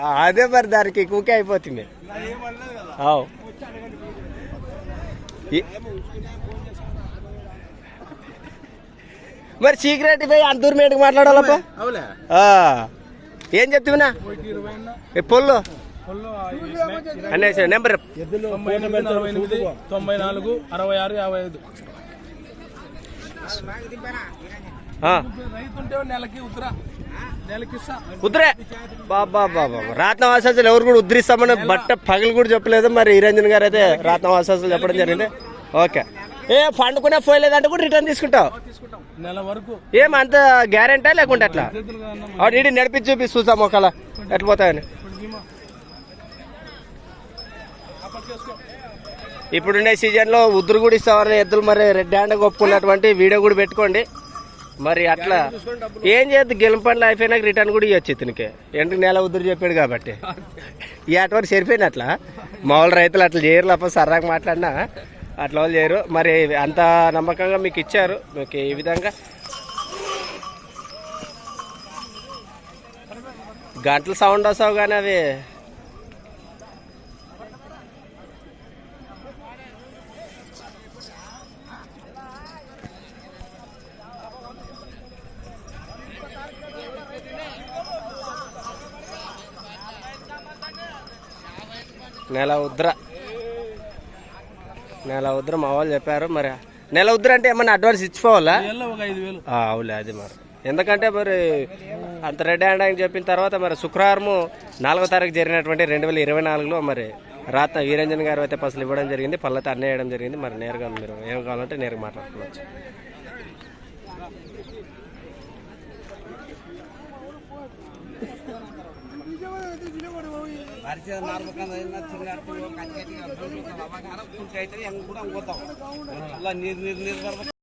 ఆ, అదే మరి దానికి కుకే అయిపోతుంది. అవు. మరి సీక్రెట్ పోయి అంత దూరం ఏంటికి మాట్లాడాలప్ప అవులే. ఆ, ఏం చెప్తున్నా? ఏ పొల్లు? అనేసి నెంబర్ తొంభై నాలుగు అరవై ఆరు యాభై ఐదు. ఉద్రే. బాబా బాబా రాత్నవాసాలు ఎవరు కూడా ఉద్ధరిస్తామని బట్ట పగలు కూడా చెప్పలేదు మరి ఈరంజన్ గారు అయితే రాత్నవాసాలు చెప్పడం జరిగింది. ఓకే. ఏ పండుకునే పోయలేదంటే కూడా రిటర్న్ తీసుకుంటావు. నెల వరకు. ఏం అంత గ్యారెంటా లేకుంటే అట్లా? అవును ఇడి నడిపించి చూపి చూసాం ఒకలా ఎట్లా పోతాయని? ఇప్పుడుండే సీజన్లో ఉద్దురు కూడా ఇస్తామని ఎద్దులు మరి రెడ్ హ్యాండ్ ఒప్పుకున్నటువంటి వీడియో కూడా పెట్టుకోండి. మరి అట్లా ఏం చేయద్దు గెలుపండ్లు అయిపోయినాక రిటర్న్ కూడా ఇవ్వచ్చు ఇతనికి. ఎందుకు నెల ఉద్దురు చెప్పాడు కాబట్టి. ఈ ఆట వరకు సరిపోయింది అట్లా మామూలు రైతులు అట్లా చేయరు లేకపోతే సరదాగా మాట్లాడినా అట్లా వాళ్ళు చేయరు. మరి అంత నమ్మకంగా మీకు ఇచ్చారు. మీకు ఈ విధంగా? గంటల సౌండ్ వస్తావు కానీ అవి నెల ఉద్ర. నెల ఉద్ర మా వాళ్ళు చెప్పారు. మరి నెల ఉద్ర అంటే ఏమన్నా అడ్వాన్స్ ఇచ్చిపోవాలా? అవులే అది మరి. ఎందుకంటే మరి అంత రెడ్ హ్యాండ్ అని చెప్పిన తర్వాత మరి శుక్రవారము నాలుగో తారీఖు జరిగినటువంటి రెండు వేల ఇరవై నాలుగులో మరి రాత వీరంజన్ గారు అయితే పసలు ఇవ్వడం జరిగింది పళ్ళతో అన్నీ వేయడం జరిగింది. మరి నేరుగా మీరు ఏం కావాలంటే నేరుగా మాట్లాడుకోవచ్చు. ಪರಿಚಯ ನಾರ್ಬೇಕಂದ್ರೆ ಇನ್ನ ತಿಂಗಾಡ್ತೀವಿ ಅವಾಗ ಕುಂಟಿ ಐತ್ರಿ ಹೆಂಗೆ ಕೂಡ ಗೊತ್ತಾವ ಎಲ್ಲ ನೀರು ನೀರು ನೀರು ಬರ್ಬೇಕು.